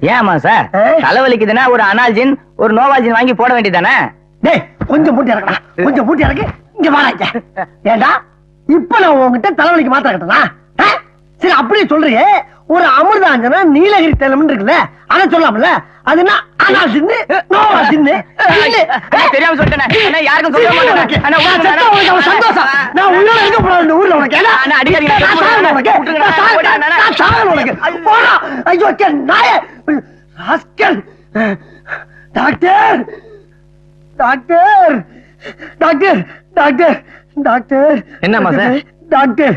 ஏமா சார்? தலைவலிக்குதுன்னா ஒரு அனால்ஜின் ஒரு நோவால்ஜின் வாங்கி போட வேண்டியதானே டேய் கொஞ்சம் மூட்டி இறக்கடா. கொஞ்சம் மூட்டி இறக்கு இங்க வாடா ஏண்டா இப்ப நான் உன்கிட்ட தலைவலிக்கு மாத்திர கட்டனா சரி அப்படியே சொல்றியே. ஒரு அமிர்தாஞ்சனா நீலகிரி தைலம் இருக்குல்ல அத சொல்லலாம்ல. அது என்ன அனா தெரியாம சொல்லிட்டேனே யாருக்கும் சொல்ல மாட்டேனே. சந்தோஷம். நான் உயிரோட இருக்க கூடாது இந்த ஊர்ல உனக்கு. நான் சாகணும் உனக்கு. போடா. ஐயோ, கே, நாயே. Rascal. Doctor doctor doctor doctor doctor என்னம்மா சார்? டாக்டர்